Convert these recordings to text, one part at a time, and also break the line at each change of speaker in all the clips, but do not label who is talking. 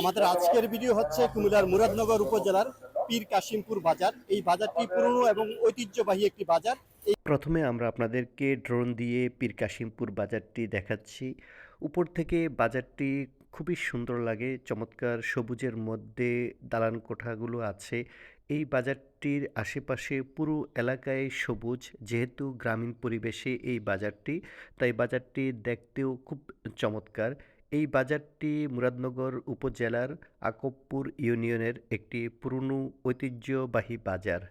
আমাদের আজকের ভিডিও হচ্ছে কুমিল্লার মুরাদনগর উপজেলার পীর কাশিমপুর বাজার। এই বাজারটি পুরনো এবং ঐতিহ্যবাহী একটি বাজার।
প্রথমে আমরা আপনাদেরকে ড্রোন দিয়ে পীর কাশিমপুর বাজারটি দেখাচ্ছি। উপর থেকে বাজারটি খুবই সুন্দর লাগে, চমৎকার সবুজের মধ্যে দালান কোঠাগুলো আছে। এই বাজারটির আশেপাশে পুরো এলাকায় সবুজ, যেহেতু গ্রামীণ পরিবেশে এই বাজারটি, তাই বাজারটি দেখতেও খুব চমৎকার। এই বাজারটি মুরাদনগর উপজেলার আকবপুর ইউনিয়নের একটি পুরনো ঐতিহ্যবাহী বাজার।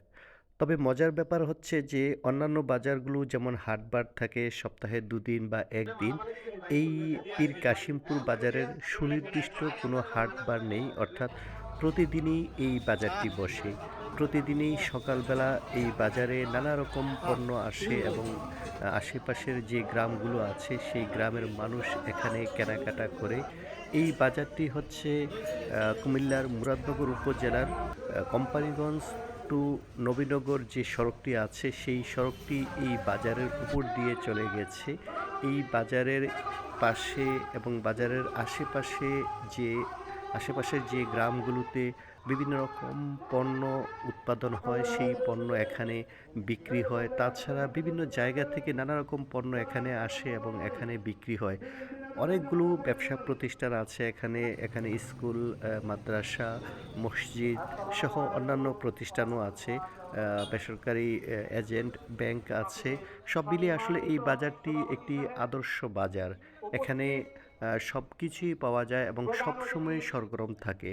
তবে মজার ব্যাপার হচ্ছে যে, অন্যান্য বাজারগুলো যেমন হাটবার থাকে সপ্তাহে দুদিন বা একদিন, এই পীর কাশিমপুর বাজারের সুনির্দিষ্ট কোনো হাটবার নেই, অর্থাৎ প্রতিদিনই এই বাজারটি বসে, প্রতিদিনই সকালবেলা এই বাজারে নানা রকম পণ্য আসে এবং আশেপাশের যে গ্রামগুলো আছে সেই গ্রামের মানুষ এখানে কেনাকাটা করে। এই বাজারটি হচ্ছে কুমিল্লার মুরাদনগর উপজেলার কোম্পানিগঞ্জ টু নবীনগর যে সড়কটি আছে সেই সড়কটি এই বাজারের উপর দিয়ে চলে গেছে। এই বাজারের পাশে এবং বাজারের আশেপাশে যে আশেপাশের যে গ্রামগুলোতে বিভিন্ন রকম পণ্য উৎপাদন হয়, সেই পণ্য এখানে বিক্রি হয়। তাছাড়া বিভিন্ন জায়গা থেকে নানা রকম পণ্য এখানে আসে এবং এখানে বিক্রি হয়। অনেকগুলো ব্যবসা প্রতিষ্ঠান আছে এখানে এখানে স্কুল মাদ্রাসা, মসজিদ সহ অন্যান্য প্রতিষ্ঠানও আছে। বেসরকারি এজেন্ট ব্যাংক আছে। সব মিলিয়ে আসলে এই বাজারটি একটি আদর্শ বাজার। এখানে সব কিছুই পাওয়া যায় এবং সবসময় সরগরম থাকে।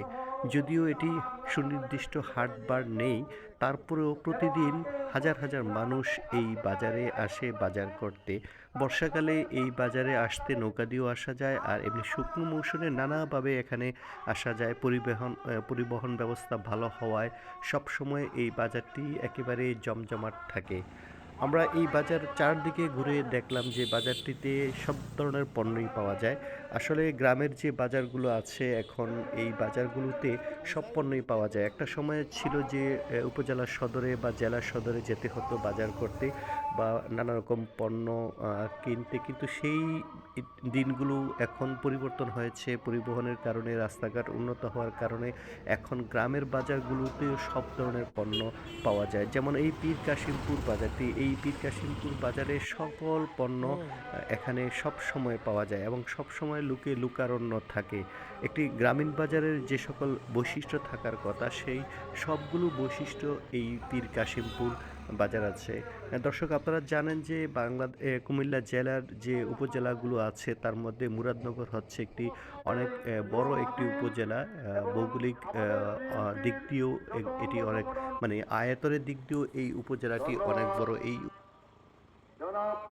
যদিও এটি সুনির্দিষ্ট হাট বার নেই, তারপরেও প্রতিদিন হাজার হাজার মানুষ এই বাজারে আসে বাজার করতে। বর্ষাকালে এই বাজারে আসতে নৌকা দিয়েও আসা যায়, আর এমনি শুকনো মৌসুমে নানাভাবে এখানে আসা যায়। পরিবহন পরিবহন ব্যবস্থা ভালো হওয়ায় সবসময় এই বাজারটি একেবারে জমজমাট থাকে। আমরা এই বাজার চারদিকে ঘুরে দেখলাম যে বাজারটিতে সব ধরনের পণ্যই পাওয়া যায়। আসলে গ্রামের যে বাজারগুলো আছে এখন, এই বাজারগুলোতে সব পণ্যই পাওয়া যায়। একটা সময় ছিল যে উপজেলা সদরে বা জেলা সদরে যেতে হতো বাজার করতে। বা নানা রকম পণ্য কিনতে। কিন্তু সেই দিনগুলো এখন পরিবর্তন হয়েছে। পরিবহনের কারণে রাস্তাঘাট উন্নত হওয়ার কারণে এখন গ্রামের বাজারগুলোতেও সব ধরনের পণ্য পাওয়া যায়। যেমন এই পীর কাশিমপুর বাজারটি এই পীর কাশিমপুর বাজারে সকল পণ্য এখানে সব সময় পাওয়া যায় এবং সব সময় লুকে লুকারণ্য থাকে। একটি গ্রামীণ বাজারের যে সকল বৈশিষ্ট্য থাকার কথা সেই সবগুলো বৈশিষ্ট্য এই পীর কাশিমপুর বাজার আছে। দর্শক, আপনারা জানেন যে বাংলা কুমিল্লা জেলার যে উপজেলাগুলো আছে, তার মধ্যে মুরাদনগর হচ্ছে একটি অনেক বড় একটি উপজেলা। ভৌগোলিক দিক দিয়েও এটি অনেক মানে আয়তনের দিক দিয়েও এই উপজেলাটি অনেক বড়। এই